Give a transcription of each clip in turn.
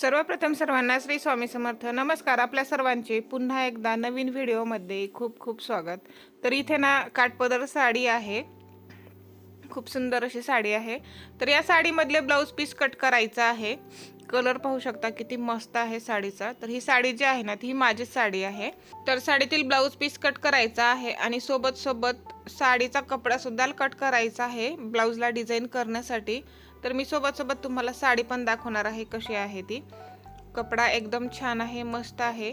सर्वप्रथम सर्वांना श्री स्वामी समर्थ. नमस्कार आपल्या सर्वांचे. पुन्हा एकदा नवीन व्हिडिओमध्ये खूप खूप स्वागत. तर इथे ना काठपदर साडी आहे. खूप सुंदर अशी साडी आहे. तर या साडीमधले ब्लाऊज पीस कट करायचा आहे. कलर पाहू शकता किती मस्त आहे साडीचा. तर ही साडी जी आहे ना ती ही माझीच साडी आहे. तर साडीतील ब्लाऊज पीस कट करायचा आहे आणि सोबत सोबत साडीचा कपडा सुद्धा कट करायचा आहे ब्लाऊजला डिझाईन करण्यासाठी. तर मी सोबत सोबत तुम्हाला साडी पण दाखवणार आहे कशी आहे ती. कपडा एकदम छान आहे मस्त आहे.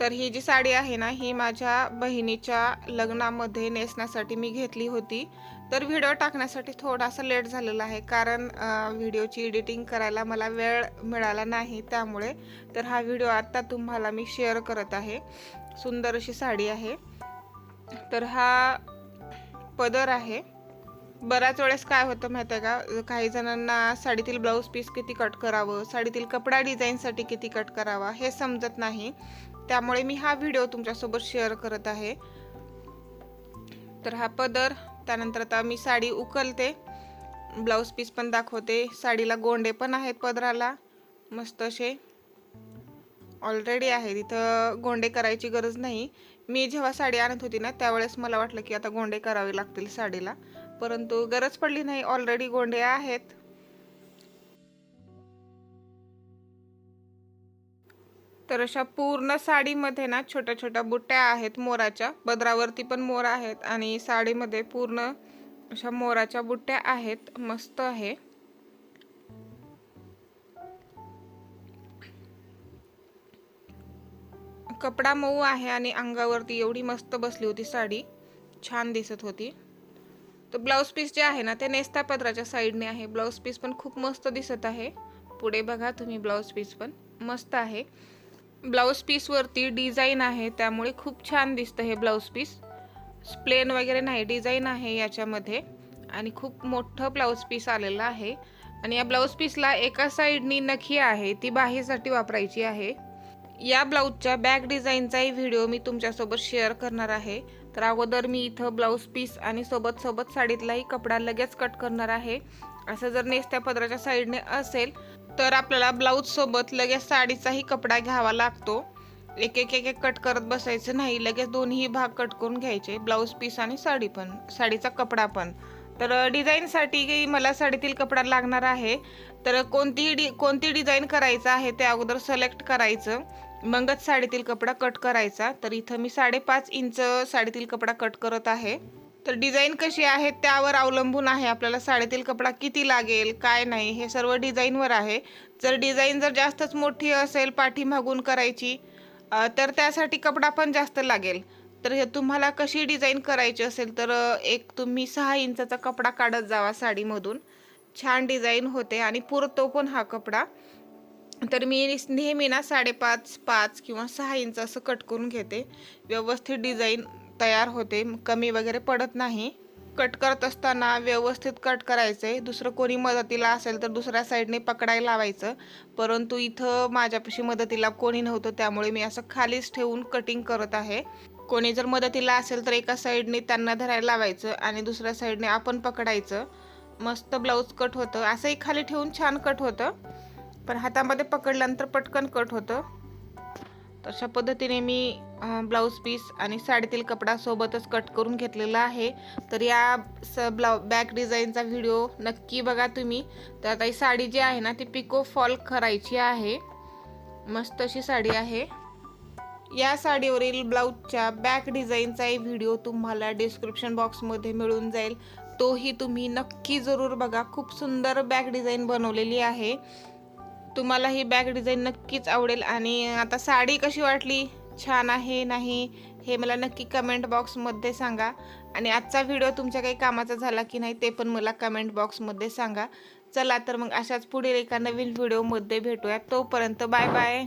तर ही जी साडी आहे ना ही माझ्या बहिणीच्या लग्नामध्ये नेसण्यासाठी मी घेतली होती. तर व्हिडिओ टाकण्यासाठी थोडासा लेट झालेला आहे. कारण व्हिडिओची एडिटिंग करायला मला वेळ मिळाला नाही त्यामुळे. तर हा व्हिडिओ आत्ता तुम्हाला मी शेअर करत आहे. सुंदर अशी साडी आहे. तर हा पदर आहे. बऱ्याच वेळेस काय होतं माहिती आहे का? काही जणांना साडीतील ब्लाऊज पीस किती कट करावं साडीतील कपडा डिझाईनसाठी किती कट करावा हे समजत नाही. त्यामुळे मी हा व्हिडिओ तुमच्यासोबत शेअर करत आहे. तर हा पदर त्यानंतर आता मी साडी उकलते. ब्लाऊज पीस पण दाखवते. साडीला गोंडे पण आहेत पदराला. मस्त असे. ऑलरेडी आहे तिथं गोंडे करायची गरज नाही. मी जेव्हा साडी आणत होती ना त्यावेळेस मला वाटलं की आता गोंडे करावे लागतील साडीला. परंतु गरज पडली नाही. ऑलरेडी गोंडे आहेत. तर अशा पूर्ण साडीमध्ये ना छोट्या छोट्या बुट्ट्या आहेत मोराच्या. बदरावरती पण मोर आहेत आणि साडीमध्ये पूर्ण अशा मोराच्या बुट्ट्या आहेत. मस्त आहे. कपडा मऊ आहे आणि अंगावरती एवढी मस्त बसली होती साडी. छान दिसत होती. तर ब्लाऊज पीस जे आहे ना ते नेस्ता पदराच्या साईडने आहे. ब्लाऊज पीस पण खूप मस्त दिसत आहे. पुढे बघा तुम्ही ब्लाऊज पीस पण. मस्त आहे. ब्लाऊज पीसवरती डिझाईन आहे त्यामुळे खूप छान दिसतं हे ब्लाऊज पीस. प्लेन वगैरे नाही डिझाईन आहे याच्यामध्ये. आणि खूप मोठं ब्लाऊज पीस आलेलं आहे. आणि या ब्लाऊज पीसला एका साईडनी नखी आहे ती बाहेरसाठी वापरायची आहे. या ब्लाऊजच्या बॅक डिझाईनचाही व्हिडिओ मी तुमच्यासोबत शेअर करणार आहे. तर अगोदर मी इथं ब्लाऊज पीस आणि सोबत सोबत साडीतलाही कपडा लगेच कट करणार आहे. असं जर नेसत्या पदराच्या साईडने असेल तर आपल्याला ब्लाऊज सोबत लगेच साडीचाही कपडा घ्यावा लागतो. एक एक एक एक कट करत बसायचं नाही लगेच दोन्ही भाग कट करून घ्यायचे ब्लाऊज पीस आणि साडी पण साडीचा कपडा पण. तर डिझाईनसाठी मला साडीतील कपडा लागणार आहे तर कोणतीही डि कोणती डिझाईन करायचं आहे ते अगोदर सिलेक्ट करायचं. मगच साडीतील कपडा कट करायचा. तर इथं मी साडेपाच इंच साडीतील कपडा कट करत आहे. तर डिझाईन कशी आहे त्यावर अवलंबून आहे आपल्याला साडीतील कपडा किती लागेल काय नाही हे सर्व डिझाईनवर आहे. जर डिझाईन जर जास्तच मोठी असेल पाठीमागून करायची तर त्यासाठी कपडा पण जास्त लागेल. तर हे तुम्हाला कशी डिझाईन करायची असेल तर एक तुम्ही सहा इंचाचा कपडा काढत जावा साडीमधून. छान डिझाईन होते आणि पुरतो पण हा कपडा. तर मी नेहमी ना साडेपाच पाच किंवा सहा इंच असं कट करून घेते. व्यवस्थित डिझाईन तयार होते. कमी वगैरे पडत नाही. कट करत असताना व्यवस्थित कट करायचं. आहे दुसरं कोणी मदतीला असेल तर दुसऱ्या साईडने पकडायला लावायचं. परंतु इथं माझ्यापाशी मदतीला कोणी नव्हतं. त्यामुळे मी असं खालीच ठेवून कटिंग करत आहे. कोणी जर मदतीला असेल तर एका साईडने त्यांना धरायला लावायचं आणि दुसऱ्या साईडने आपण पकडायचं. मस्त ब्लाऊज कट होतं. असंही खाली ठेवून छान कट होतं. पण हातामध्ये पकडल्यानंतर पटकन कट होतं. तशा पद्धतीने मी ब्लाऊज पीस आणि साडीतील कपडा सोबतच कट करून घेतलेला आहे. तर या स ब्लाउ बॅक डिझाईनचा व्हिडिओ नक्की बघा तुम्ही. तर आता ही साडी जी आहे ना ती पिको फॉल करायची आहे. मस्त अशी साडी आहे. या साडीवरील ब्लाऊजच्या बॅक डिझाईनचाही व्हिडिओ तुम्हाला डिस्क्रिप्शन बॉक्समध्ये मिळून जाईल. तोही तुम्ही नक्की जरूर बघा. खूप सुंदर बॅक डिझाईन बनवलेली आहे. तुम्हाला ही बॅग डिझाईन नक्कीच आवडेल. आणि आता साडी कशी वाटली? छान आहे नाही? हे मला नक्की कमेंट बॉक्समध्ये सांगा. आणि आजचा व्हिडिओ तुमच्या काही कामाचा झाला की नाही ते पण मला कमेंट बॉक्समध्ये सांगा. चला तर मग अशाच पुढील एका नवीन व्हिडिओमध्ये भेटूया. तोपर्यंत बाय बाय